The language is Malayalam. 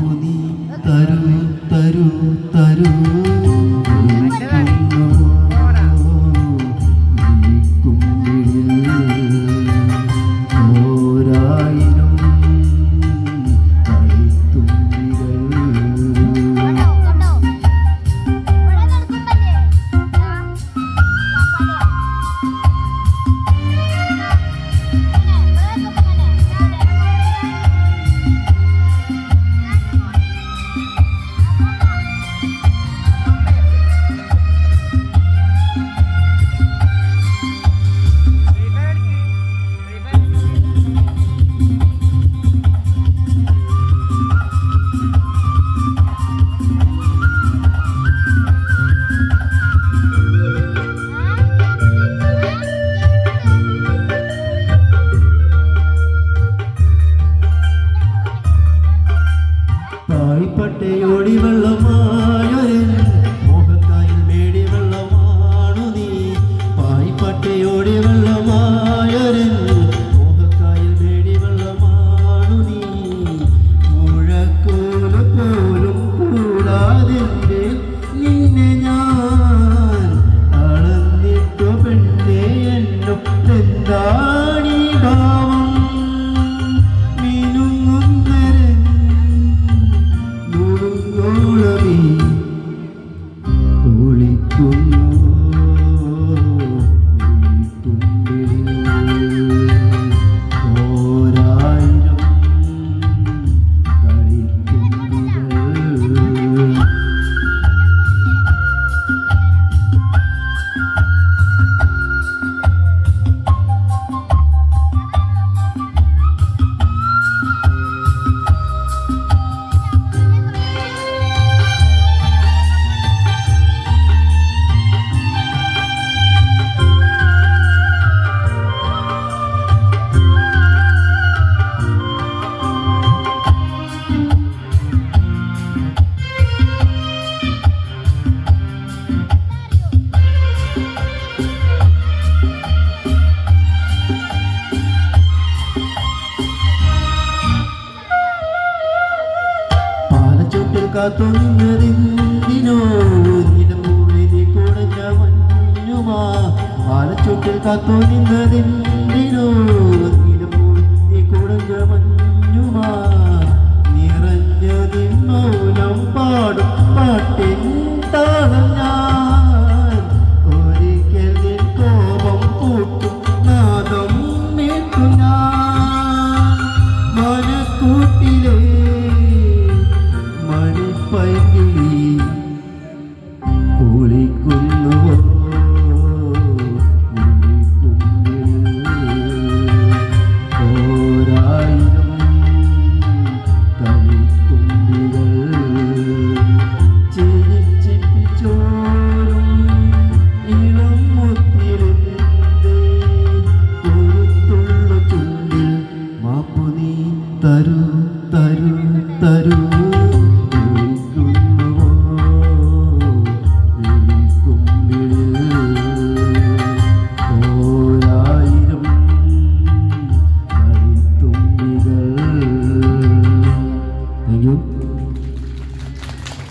തപ്പു നീ തരൂ തരൂ തരൂ. ஒளி வெள்ளமா കാത്തുനിന്നതെന്തിനോ? ഒരിടം ഉള്ളിനെ കുടഞ്ഞ മഞ്ഞുമാ മഞ്ഞുമാ.